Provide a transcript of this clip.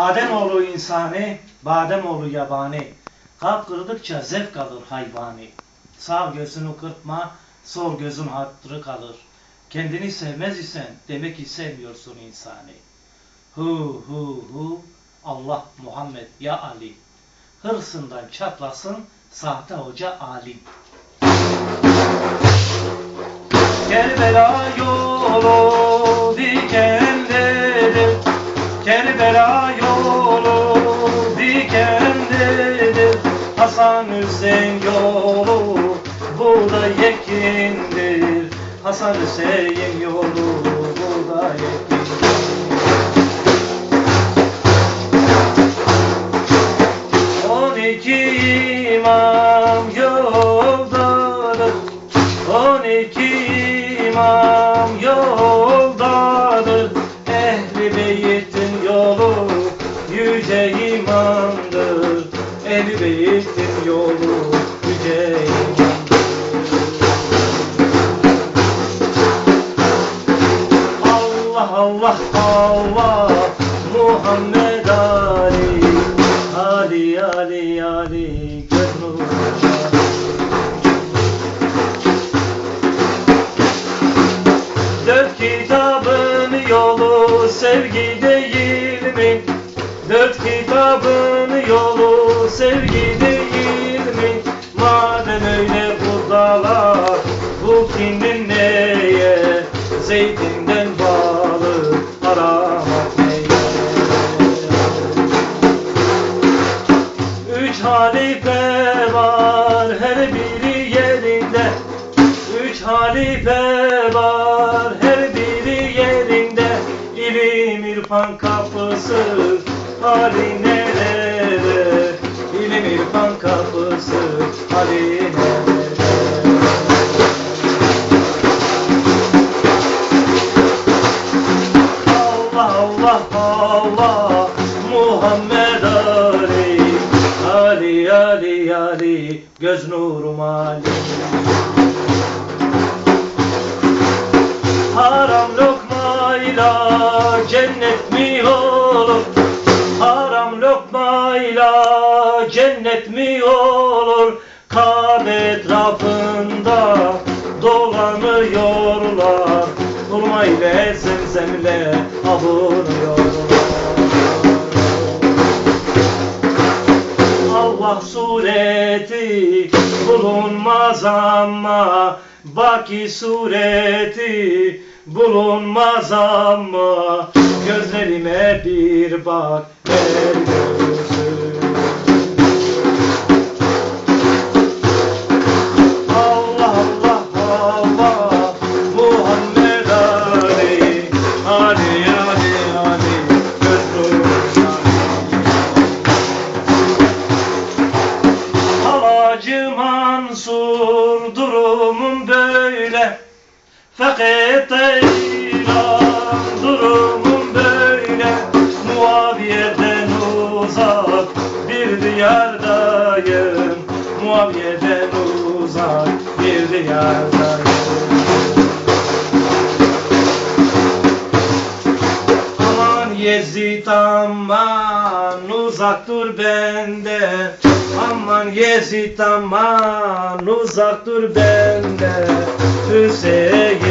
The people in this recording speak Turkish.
Ademoğlu insani, Bademoğlu yabani. Kalp kırdıkça zevk alır hayvani. Sağ gözünü kırpma, sol gözün hatırı kalır. Kendini sevmez isen demek ki sevmiyorsun insani. Hu hu hu, Allah Muhammed ya Ali. Hırsından çatlasın sahte hoca alim. Kerbela yolu dikenlidir Kerbela yolu Hüseyin yolu burada yekindir. Hasan Hüseyin yolu burada yekindir. On iki imam Ali Ali Ali Ali gönlüm Dört kitabın yolu sevgi değil mi? Dört kitabın yolu sevgi değil mi? Madem öyle buradalar bu kimin neye? Zeytinden balı halife var her biri yerinde. Üç halife var her biri yerinde. İlim irfan kapısı hali nerede? İlim irfan kapısı hali nerede Ali göz nurum Ali Haram lokmayla cennet mi olur? Haram lokmayla cennet mi olur? Kabe etrafında dolanıyorlar. Hurma ile zemzemle avunuyorlar bulunmaz ama Baki sureti bulunmaz ama Gözlerime bir bak ver görsün Mansur durumum böyle. Fakat İran durumum böyle. Muaviye'den uzak bir diyardayım. Muaviye'den uzak bir diyardayım. Aman Yezid aman uzak dur benden Aman Yezid aman uzak dur benden. Hüseyin'i kanlar